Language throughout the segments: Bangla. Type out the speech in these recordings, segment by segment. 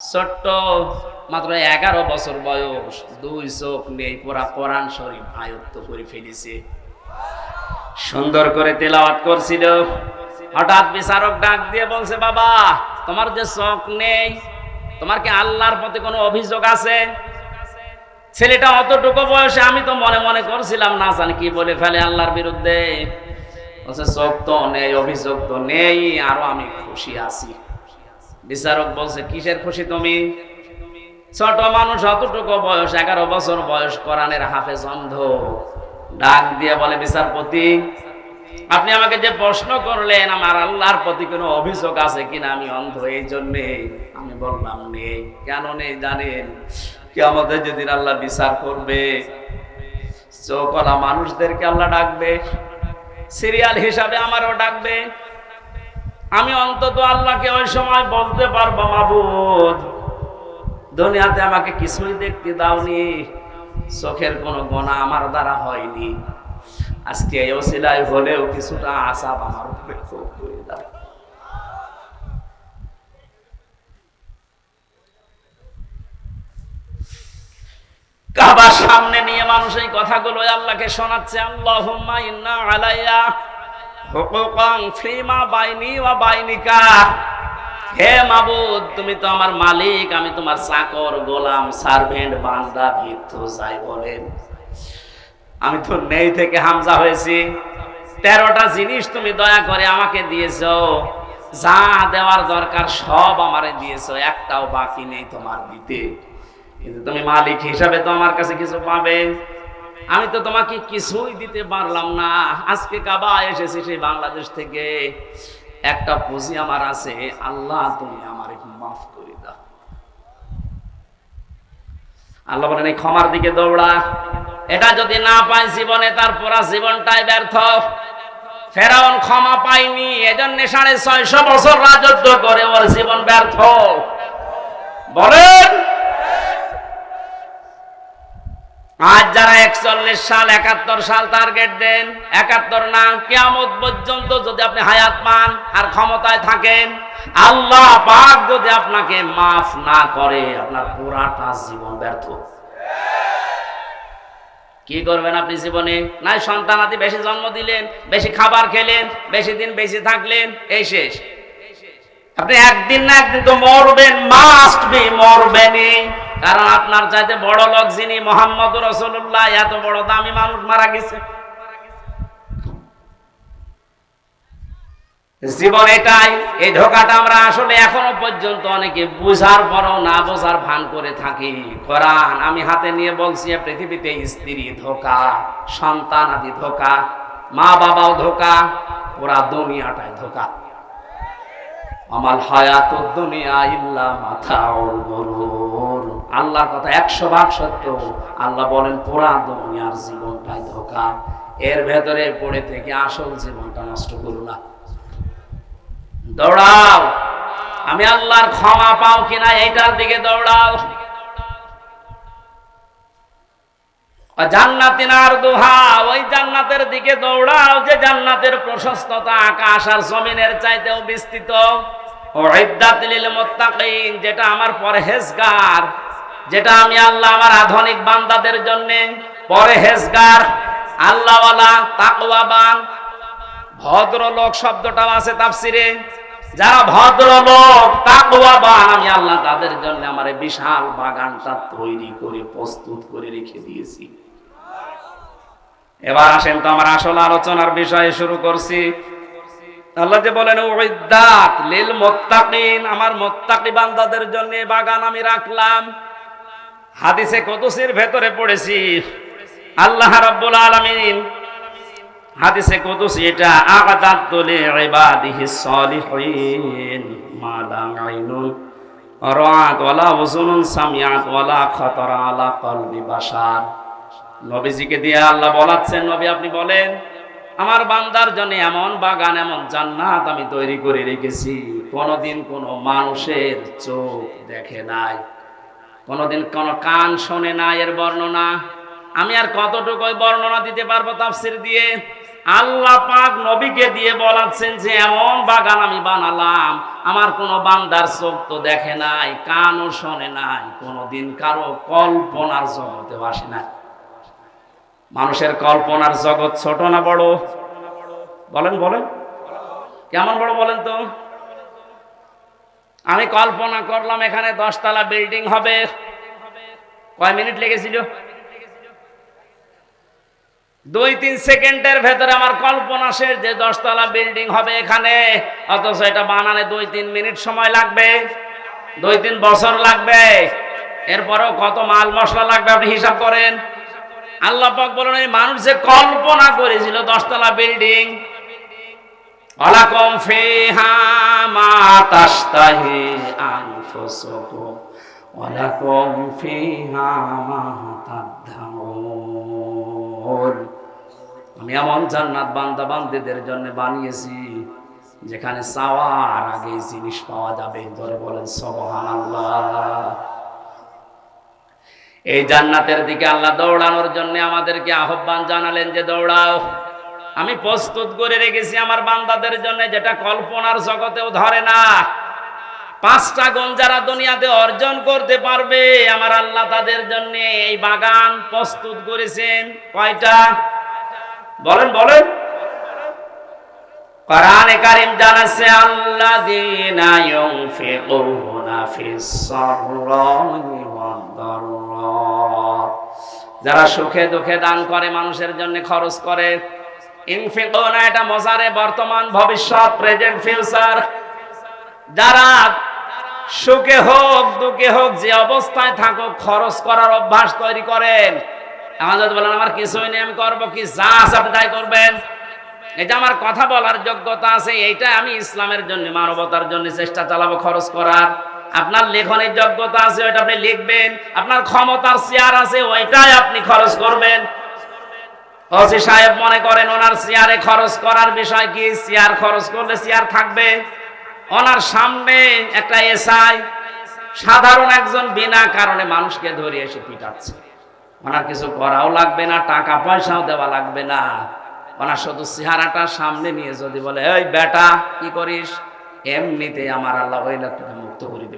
ছোট্ট মাত্র এগারো বছর বয়স, দুই চোখ নেই, পুরা কোরআন শরীফ আয়ত্ত করে ফেলেছে। সুন্দর করে তেলাওয়াত করছিল। হঠাৎ বিচারক ডাক দিয়ে বলছে, বাবা, তোমার যে চোখ নেই, তোমার কি আল্লাহর প্রতি কোনো অভিযোগ আছে? ছেলেটা অতটুকু বয়সে আমি তো মনে মনে করছিলাম, না জানি কি বলে ফেলে আল্লাহর বিরুদ্ধে। বলছে, চোখ তো নেই, অভিযোগ তো নেই, আরও আমি খুশি আছি। বিচারক বলছে, কিসের খুশি তুমি? ছোট মানুষ অতটুকু বয়স, এগারো বছর বয়স, কোরআনের হাফেজ অন্ধ। ডাক দিয়ে বলে, বিচারপতি, আপনি আমাকে যে প্রশ্ন করলেন, আমার আল্লাহর প্রতি কোনো অভিযোগ আছে কিনা? আমি অন্ধ, এই জন্যে আমি বললাম, নেই। কেন নেই জানেন? কি আমাদের যেদিন আল্লাহ বিচার করবে চোখলা মানুষদেরকে আল্লাহ ডাকবে, সিরিয়াল হিসাবে আমারও ডাকবে। আমি অন্তত আল্লাহকে ওই সময় বলতে পারব, মাবুদ। দুনিয়াতে আমাকে কিছুই দেখতে দাওনি। চোখের কোনো গোনা আমার দ্বারা হয়নি। আজকে এই অসিলায় হলেও কিছুটা আশাব আমার উপরে কাবার সামনে নিয়ে মানুষ এই কথাগুলো আল্লাহকে শোনাচ্ছে ইন্না আলাইয়া হুকুকান ফিমা বাইনি ওয়া বাইনিকা। হে মাবুদ, তুমি তো আমার মালিক, আমি তোমার চাকর, গোলাম, সার্ভেন্ট, বান্দা ভিত্ত যাই বলেন আমি তো নেই থেকে হামজা হয়েছি। তেরোটা জিনিস তুমি দয়া করে আমাকে দিয়েছ। যা দেওয়ার দরকার সব আমারে দিয়েছ, একটাও বাকি নেই তোমার দিতে। কিন্তু তুমি মালিক হিসাবে তো আমার কাছে কিছু পাবে। আমি তো তোমাকে কিছুই দিতে পারলাম না। আজকে কাবা এসেছি সেই বাংলাদেশ থেকে। একটা পুঁজি আমার আছে। আল্লাহ, তুমি আমার মাফ করে দাও। আল্লাহ বলেন, এই ক্ষমার দিকে দৌড়া। এটা যদি না পাই জীবনে, তার পুরা জীবনটাই ব্যর্থ। ফেরাউন ক্ষমা পাইনি এজন্য সাড়ে ছয়শো বছর রাজত্ব করে ওর জীবন ব্যর্থ। বলেন আজ যারা একচল্লিশ সাল, একাত্তর সাল টার্গেট দেন, একাত্তর না, কেয়ামত পর্যন্ত যদি আপনি হায়াত পান আর ক্ষমতায় থাকেন, আল্লাহ পাক যদি আপনাকে মাফ না করে, আপনার পুরাটা জীবন ব্যর্থ। কি করবেন আপনি জীবনে? নাই, সন্তান আদি বেশি জন্ম দিলেন, বেশি খাবার খেলেন, বেশি দিন বেশি থাকলেন, এই শেষ। আপনি একদিন না একদিন তো মরবেন মাস্ট বি মরবেনই। কারণ আপনার চাইতে বড় লোক যিনি মোহাম্মদ রসুল্লাহ এত বড় দামি মানুষ মারা গেছে। জীবন এটাই, এই ধোকাটা আমরা আসলে এখনও পর্যন্ত অনেকে বুঝার পরও না বোঝার ভান করে থাকি। কোরআন, আমি হাতে নিয়ে বলছি পৃথিবীতে স্ত্রী ধোকা, সন্তান আদি ধোকা মা বাবাও ধোকা ওরা দুনিয়াটাই ধোকা। আমার হায়াত দুনিয়া ইল্লা মাথা আল্লাহর কথা একশো ভাগ সত্য। আল্লাহ বলেন পুরা দুনিয়ার জীবনটাই ধোকা। এর ভেতরে পড়ে থেকে আসল জীবনটা নষ্ট করো না। দৌড়াও। আমি আল্লাহর ক্ষমা পাও কিনা এইটার দিকে দৌড়াও। জান্নাতিনার দুহা, ওই জান্নাতের দিকে দৌড়াও যে জান্নাতের প্রশস্ততা আকাশ আর জমিনের চাইতেও বিস্তৃত। যেটা আমার পরহেজগার, যেটা আমি আল্লাহ আমার আধুনিক বান্দাদের জন্য পরহেজগার, আল্লাহওয়ালা, তাকওয়াবান, ভদ্রলোক শব্দটাও আছে তাফসিরে। যারা ভদ্রলোক, তাকওয়াবান, আমি আল্লাহ তাদের জন্য আমার বিশাল বাগানটা তৈরি করে, প্রস্তুত করে রেখে দিয়েছি। এবার আসেন তো আমার আসল আলোচনার বিষয়ে শুরু করছি। আল্লাহ যে বলেন, উইদ্দাত লিল মুত্তাকিন আমার মুত্তাকি বান্দাদের জন্য বাগান আমি রাখলাম। হাদিসে কুদসির ভেতরে পড়েছি, আল্লাহ রাব্বুল আলামিন হাদিসে কুদসি এটা, আগাদাত লি ইবাদিহি সলিহিন মা লা আইনুন রাআত ওয়ালা উযুনুন সামিআত ওয়ালা খাতারা আলা কলবি বাশার। নবীজিকে দিয়ে আল্লাহ বলাচ্ছেন, নবী আপনি বলেন আমার বান্দার জন্য এমন বাগান, এমন জান্নাত আমি তৈরি করে রেখেছি। কোনোদিন কোনো মানুষের চোখ দেখে নাই। কোনোদিন কোনো কান শোনে না এর বর্ণনা। আমি আর কতটুকু বর্ণনা দিতে পারব তাফসির দিয়ে? আল্লাহ পাক নবীকে দিয়ে বলাচ্ছেন যে, এমন বাগান আমি বানালাম, আমার কোনো বান্দার চোখ তো দেখে নাই, কানও শোনে নাই, কোনোদিন কারও কল্পনার জগতে আসে নাই। মানুষের কল্পনার জগৎ ছোট না বড়? বলেন বলেন। কেমন বড় বলেন তো? আমি কল্পনা করলাম এখানে দশতলা বিল্ডিং হবে। কয় মিনিট লেগেছিল? দুই তিন সেকেন্ডের ভেতরে আমার কল্পনা শেষ যে দশতলা বিল্ডিং হবে এখানে। অথচ এটা বানানে দুই তিন মিনিট সময় লাগবে। দুই তিন বছর লাগবে। এরপরেও কত মাল মশলা লাগবে আপনি হিসাব করেন। আল্লাহ পাক বলেন, এই মানুষ যে কল্পনা করেছিল, দশতলা বিল্ডিং ওয়ালাকুম ফিহা মা তাশতাহি আনফুসুকুম ওয়ালাকুম ফিহা মা তাদধাউন আমি এমন জান্নাত বান্দা বান্দীদের জন্য বানিয়েছি, যেখানে চাওয়ার আগে জিনিস পাওয়া যাবে। ধরে বলেন, সুবহানাল্লাহ। এই জান্নাতের দিকে আল্লাহ দৌড়ানোর জন্য আমাদেরকে আহ্বান জানালেন যে দৌড়াও। আমি প্রস্তুত করে রেখেছি আমার বান্দাদের জন্য যেটা কল্পনার জগতেও ধরে না। পাঁচটা গুণ যারা দুনিয়াতে অর্জন করতে পারবে, আমার আল্লাহ তাদের জন্য এই বাগান প্রস্তুত করেছেন। কয়টা? বলেন বলেন। কোরআনে কারিম জানাচ্ছে, আল্লাযীনা ইউনফিকুনা ফিস সাররাই। যারা সুখে দুঃখে দান করে, মানুষের জন্য খরচ করে। ইনফিকুনা এটা মজারে বর্তমান ভবিষ্যৎ প্রেজেন্ট ফিউচার যারা সুখে হোক, দুঃখে হোক, যে অবস্থায় থাকুক, খরচ করার অভ্যাস তৈরি করেন। আমাদের বলেন, আমার কিছুই নেই, আমি করব কি? যা আছে তাই করবেন। এটা আমার কথা বলার যোগ্যতা আছে এইটা আমি ইসলামের জন্য, মানবতার জন্য চেষ্টা চালাবো খরচ করার। আপনার লেখনের যোগ্যতা আছে, ওইটা আপনি লিখবেন। আপনার ক্ষমতার চেয়ার আছে, ওইটাই আপনি খরচ করবেন। ওসি সাহেব মনে করেন, ওনার চেয়ারে খরচ করার বিষয় কি? চেয়ার খরচ করলে চেয়ার থাকবে। ওনার সামনে একটা এসআই সাধারণ একজন বিনা কারণে মানুষকে ধরে এসে পিটাচ্ছে। ওনার কিছু করাও লাগবে না, টাকা পয়সাও দেওয়া লাগবে না। ওনার শুধু চেহারাটা সামনে নিয়ে যদি বলে, এই বেটা, কি করিস? এমনিতে আমার আল্লাহ ওই লোকটাকে মুক্ত করে দেবে।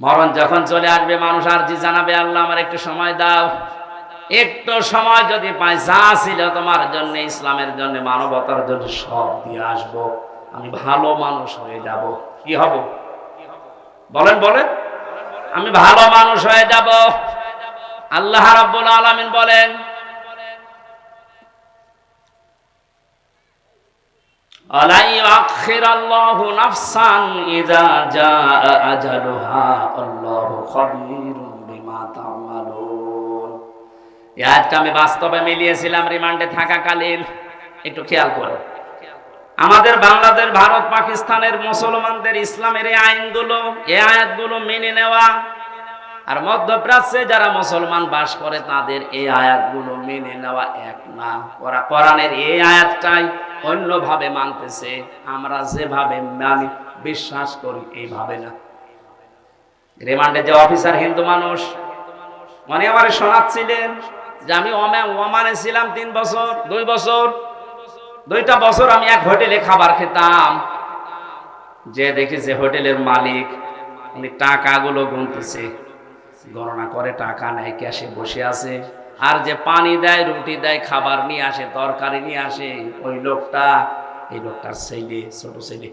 মরণ যখন চলে আসবে, মানুষ আর জি জানাবে, আল্লাহ আমার একটু সময় দাও। একটু সময় যদি পাই যা ছিল তোমার জন্য, ইসলামের জন্য, মানবতার জন্য, সব দিয়ে আসব। আমি ভালো মানুষ হয়ে যাব। কি হব? বলেন বলেন। আমি ভালো মানুষ হয়ে যাব। আল্লাহ রাব্বুল আলামিন বলেন আলাই আখির আল্লাহ নাফসান ইযা জাআ আমি বাস্তবে মিলিয়েছিলাম, রিমান্ডে থাকাকালীন। একটু খেয়াল করো। আমাদের বাংলাদেশ, ভারত, পাকিস্তানের মুসলমানদের ইসলামের এই আইনগুলো, এই আয়াতগুলো মেনে নেওয়া আর মধ্যপ্রাচ্যে যারা মুসলমান বাস করে, তাদের এই আয়াতগুলো মেনে নেওয়া এক না। ওরা কোরআনের এই আয়াতটাই অন্যভাবে মানতেছে। আমরা যেভাবে মানি, বিশ্বাস করি এইভাবে না। রিমান্ডে যে অফিসার হিন্দু মানুষ মনে আমার শোনাচ্ছিলেন যে আমি ওমে ওমানে ছিলাম তিন বছর, দুই বছর। দুইটা বছর আমি এক হোটেলে খাবার খেতাম। যে দেখি যে হোটেলের মালিক, উনি টাকাগুলো গুনতেছে। গণনা করে, টাকা নেয়, ক্যাশে বসে আছে। আর যে পানি দেয়, রুটি দেয়, খাবার নিয়ে আসে, তরকারি নিয়ে আসে, ওই লোকটা, এই লোকটার ছেলে, ছোট ছেলে।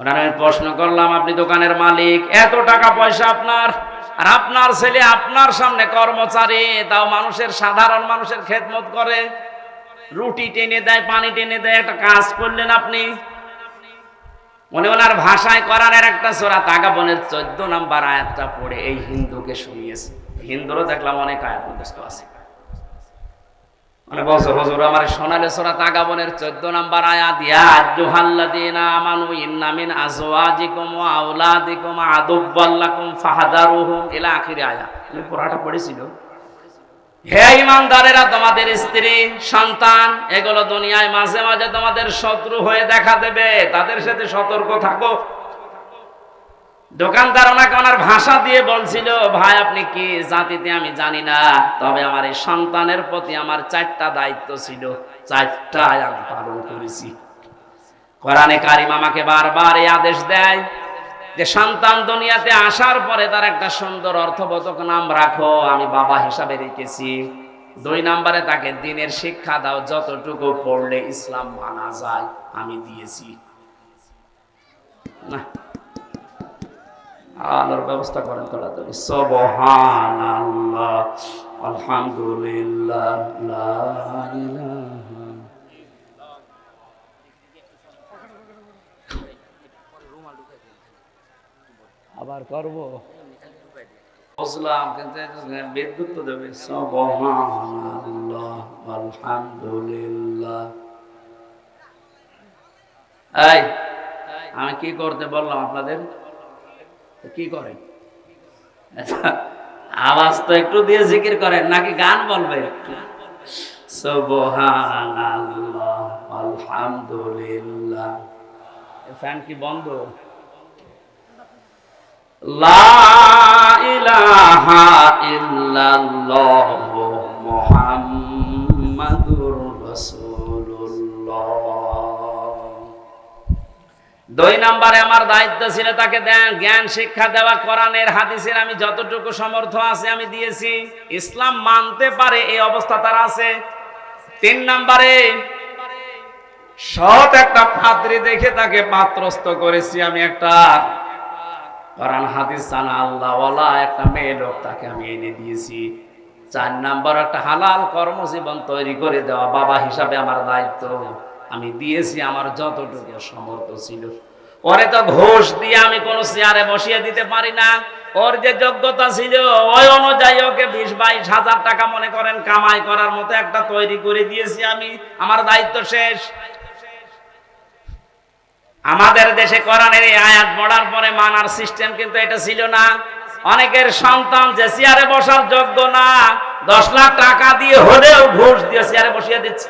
ওনার আমি প্রশ্ন করলাম, আপনি দোকানের মালিক, এত টাকা পয়সা আপনার? আর আপনার ছেলে আপনার সামনে কর্মচারী, তাও মানুষের সাধারণ মানুষের খেদমত করে। রুটি টেনে দেয়, পানি টেনে দেয়, একটা কাজ করলেন আপনি। মনে ওনার ভাষায় করার আর একটা সোরা তাগাবনের চোদ্দ নাম্বার আয়াতটা পড়ে এই হিন্দুকে শুনিয়েছে। হিন্দুরও দেখলাম অনেক আয়াত আছে। মানে বছর বছর আমার সোনালে সোনা তাগাবনের চোদ্দ নাম্বার আয়াত আমানু ইন্না মিন আজওয়াজিকুম ওয়া আওলাদিকুম আদুব্বাল্লাকুম ফাহাদারুহুম পড়াটা পড়েছিল হে ইমানদারেরা, তোমাদের স্ত্রী, সন্তান, এগুলো দুনিয়ায় মাঝে মাঝে তোমাদের শত্রু হয়ে দেখা দেবে। তাদের সাথে সতর্ক থাকো। দোকানদার ওনাকে ওনার ভাষা দিয়ে বলছিল, ভাই, আপনি কি জাতিতে আমি জানি না, তবে আমার এই সন্তানের প্রতি আমার চারটা দায়িত্ব ছিল। চারটায় আমি পালন করেছি। কোরআনে কারিম আমাকে বারবার এই আদেশ দেয়। যে সন্তান দুনিয়াতে আসার পরে তার একটা সুন্দর অর্থবোধক নাম রাখো, আমি বাবা হিসাবে রেখেছি। দুই নম্বরে তাকে দিনের শিক্ষা দাও, যতটুকু পড়লে ইসলাম মানা যায়, আমি দিয়েছি। আলোর ব্যবস্থা করেন তাড়াতাড়ি সুবহানাল্লাহ, আলহামদুলিল্লাহ আবার করব। বুঝলাম, কিন্তু বিদ্যুৎ তো দেবে। আলহামদুলিল্লাহ। এই, আমি কি করতে বললাম আপনাদের? কি করেন? আওয়াজ তো একটু দিয়ে জিকির করেন, নাকি গান বলবে আলহামদুলিল্লাহ। ফ্যান কি বন্ধ? দুই নম্বরে আমার দায়িত্ব ছিল তাকে জ্ঞান, শিক্ষা দেওয়া, কোরআনের, হাদিসের আমি যতটুকু সমর্থ আছে আমি দিয়েছি। ইসলাম মানতে পারে, এই অবস্থা তার আছে। তিন নম্বরে, সৎ একটা পাত্রী দেখে তাকে পাত্রস্থ করেছি আমি একটা হাদিস জানা আল্লাহওয়ালা একটা মেয়ে লোক তাকে আমি এনে দিয়েছি। চার একটা হালাল কর্মজীবন তৈরি করে দেওয়া বাবা হিসাবে আমার দায়িত্ব। আমি দিয়েছি, আমার যতটুকু সমর্থ ছিল। ওরে তো ঘোষ দিয়ে আমি কোনো চেয়ারে বসিয়ে দিতে পারি না। ওর যে যোগ্যতা ছিল, ওই অনুযায়ী ওকে বিশ, বাইশ হাজার টাকা মনে করেন কামাই করার মতো একটা তৈরি করে দিয়েছি আমি। আমার দায়িত্ব শেষ। আমাদের দেশে কোরআনের এই আয়াত পড়ার পরে মানার সিস্টেম কিন্তু এটা ছিল না। অনেকের সন্তান যে চেয়ারে বসার যোগ্য না, দশ লাখ টাকা দিয়ে হলেও ঘুষ দিয়ে চেয়ারে বসিয়ে দিচ্ছে।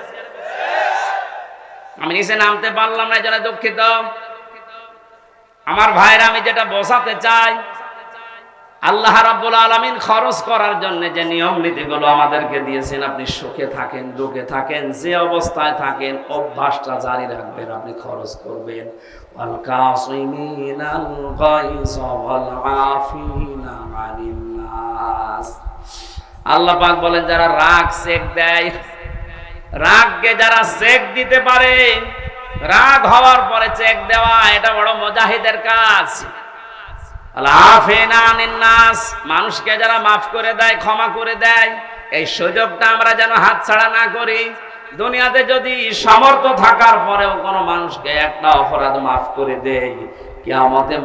আমি নিচে নামতে পারলাম না, এই জন্য দুঃখিত। আমার ভাইরা আমি যেটা বসাতে চাই আল্লাহ রাব্বুল আলামিন খরচ করার জন্য যে নিয়ম নীতিগুলো আমাদেরকে দিয়েছেন, আপনি সুখে থাকেন, দুঃখে থাকেন, যে অবস্থায় থাকেন, অভ্যাসটা জারি রাখবেন, আপনি খরচ করবেন। আল্লাহ পাক বলেন, যারা রাগ সেক দেয়, রাগকে যারা চেক দিতে পারে, রাগ হওয়ার পরে চেক দেওয়া, এটা বড় মজাহিদের কাজ। মানুষকে যারা মাফ করে দেয়, ক্ষমা করে দেয়, এই সুযোগটা আমরা যেন হাত ছাড়া না করি। দুনিয়াতে যদি সমর্থ থাকার পরেও কোনো মানুষকে একটা অপরাধ মাফ করে দেয়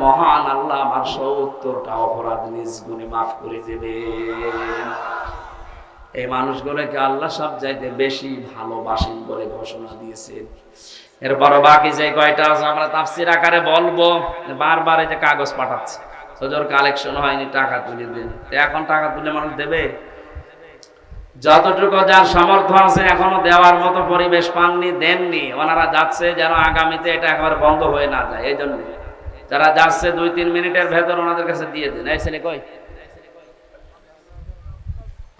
মহান আল্লাহ আমার সত্তরটা অপরাধ নিজ গুণে মাফ করে দেবে। এই মানুষগুলোকে আল্লাহ সব চাইতে বেশি ভালোবাসেন বলে ঘোষণা দিয়েছেন এরপরও বাকি যে কয়টা আছে আমরা তাফসির আকারে বলব, বারবার এই যে কাগজ পাঠাচ্ছে। সজোর কালেকশন হয়নি, টাকা তুলে দেন এখন টাকা তুলে মানুষ দেবে? যতটুকু যার সামর্থ্য আছে, এখনও দেওয়ার মতো পরিবেশ পাননি, দেননি। ওনারা যাচ্ছে যেন আগামীতে এটা একেবারে বন্ধ হয়ে না যায়, এই জন্য। যারা যাচ্ছে দুই, তিন মিনিটের ভেতর ওনাদের কাছে দিয়ে দেন। এই ছেলে কই?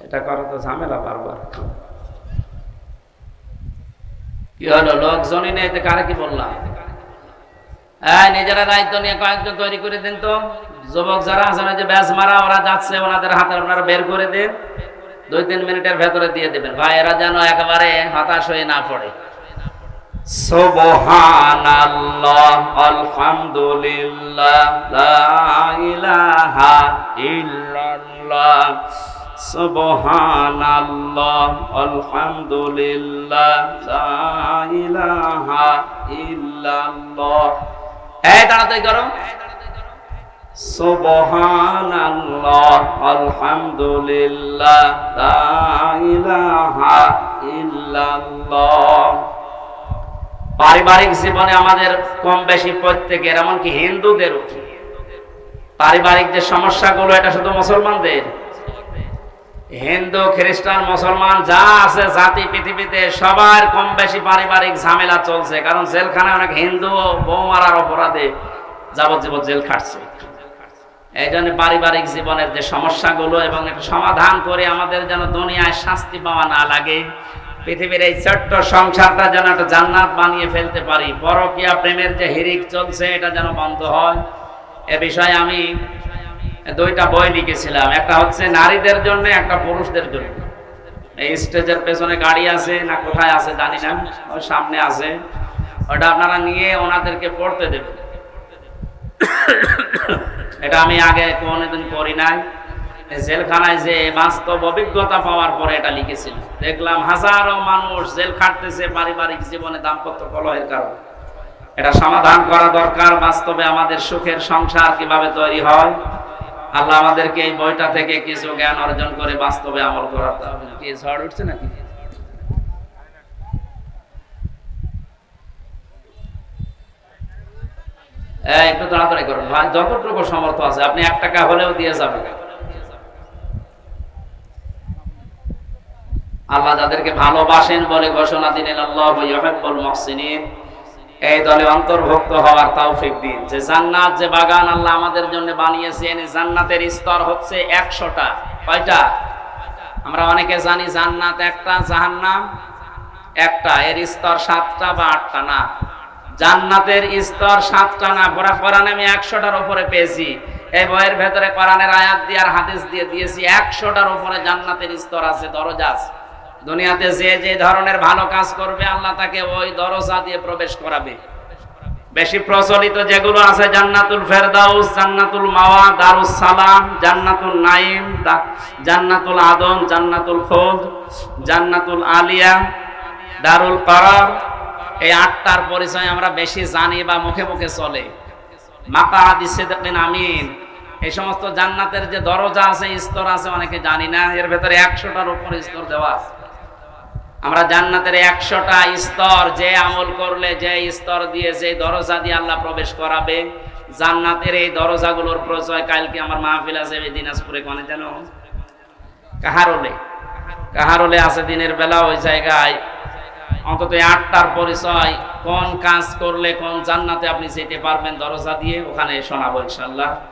এটা করা তো ঝামেলা বারবার। কি হলো, লোকজনই নেই কারে কি বললাম? হ্যাঁ নিজেরা দায়িত্ব নিয়ে কয়েকজন তৈরি করে দিন তো। যুবক যারা আছেন যে ব্যাস মারা, ওরা যাচ্ছে, ওনাদের হাতে আপনারা বের করে দিন। দুই তিন মিনিটের ভেতরে দিয়ে দেবেন। ভাই, এরা যেন একেবারে হতাশ হয়ে না পড়ে। সুবহানাল্লাহ, আলহামদুলিল্লাহ, লা ইলাহা ইল্লাল্লাহ। সুবহানাল্লাহ, আলহামদুলিল্লাহ, লা ইলাহা ইল্লাল্লাহ। এই তাড়াতাড়ি করো। পারিবারিক জীবনে আমাদের কম বেশি প্রত্যেকের, এমনকি হিন্দুদেরও পারিবারিক যে সমস্যাগুলো, এটা শুধু মুসলমানদের। হিন্দু, খ্রিস্টান, মুসলমান, যা আছে জাতি, পৃথিবীতে সবার কম বেশি পারিবারিক ঝামেলা চলছে। কারণ জেলখানায় অনেক হিন্দু বউ মারার অপরাধে যাবজ্জীবন জেল খাটছে। এই জন্য পারিবারিক জীবনের যে সমস্যাগুলো এবং একটা সমাধান করে আমাদের যেন দুনিয়ায় শাস্তি পাওয়া না লাগে, পৃথিবীর এই ছোট্ট সংসারটা যেন একটা জান্নাত বানিয়ে ফেলতে পারি। পরকিয়া প্রেমের যে হিরিক চলছে, এটা যেন বন্ধ হয়। এ বিষয়ে আমি দুইটা বই লিখেছিলাম। একটা হচ্ছে নারীদের জন্য, একটা পুরুষদের জন্য। এই স্টেজের পেছনে গাড়ি আছে না কোথায় আছে জানি না, ওই সামনে আছে। ওটা আপনারা নিয়ে ওনাদেরকে পড়তে দেবেন। এটা আমি আগে কোনোদিন করি নাই। জেলখানায় যে বাস্তব অভিজ্ঞতা পাওয়ার পরে এটা লিখেছিলাম দেখলাম হাজারো মানুষ জেল খাটতেছে পারিবারিক জীবনে দাম্পত্য কলহের কারণে। এটা সমাধান করা দরকার, বাস্তবে আমাদের সুখের সংসার কীভাবে তৈরি হয়। আল্লাহ আমাদেরকে এই বইটা থেকে কিছু জ্ঞান অর্জন করে বাস্তবে আমল করাতে হবে ঝড় উঠছে নাকি? একটু তাড়াতাড়ি করুন। যতটুকু সমর্থ আছে, আপনি এক টাকা হলেও দিয়ে যাবেন। আল্লাহ ভালোবাসেন বলে ঘোষণা দিলেন, আল্লাহ এই দলে অন্তর্ভুক্ত হওয়ার তৌফিক দিন। যে জান্নাত, যে বাগান আল্লাহ আমাদের জন্য বানিয়েছেন জান্নাতের স্তর হচ্ছে একশোটা। কয়টা? আমরা অনেকে জানি জান্নাত একটা, জাহান্নাম একটা। এর স্তর সাতটা বা আটটা, না। জান্নাতের স্তর সাতটা না পড়া কোরআনে আমি একশোটার উপরে পেয়েছি। এই বইয়ের ভেতরে কোরআনের আয়াত দিয়ে আর হাদিস দিয়ে দিয়েছি, একশোটার উপরে জান্নাতের স্তর আছে, দরজা দুনিয়াতে যে যে ধরনের ভালো কাজ করবে, আল্লাহ তাকে ওই দরজা দিয়ে প্রবেশ করাবে। বেশি প্রচলিত যেগুলো আছে, জান্নাতুল ফেরদাউস, জান্নাতুল মাওয়া দারুস সালাম জান্নাতুল নাইম জান্নাতুল আদম, জান্নাতুল খোদ জান্নাতুল আলিয়া, দারুল কারার এই আটটার পরিচয় আমরা বেশি জানি বা মুখে মুখে চলে। মাকা হাদিসে দেখেন আমিন। এই সমস্ত জান্নাতের যে দরজা আছে, স্তর আছে, অনেকে জানি না। এর ভেতরে একশোটার উপর স্তর দেওয়া আছে। আমরা জান্নাতের একশোটা স্তর, যে আমল করলে যে স্তর দিয়ে, যে দরজা দিয়ে আল্লাহ প্রবেশ করাবে, জান্নাতের এই দরজাগুলোর পরিচয় কালকে আমার মাহফিল আছে দিনাজপুরে। কোনে যেন কাহারলে। কাহারলে আছে দিনের বেলা ওই জায়গায় অন্তত আটটার পরিচয়, কোন কাজ করলে কোন জান্নাতে আপনি যেতে পারবেন দরজা দিয়ে, ওখানে শোনাবো ইনশাল্লাহ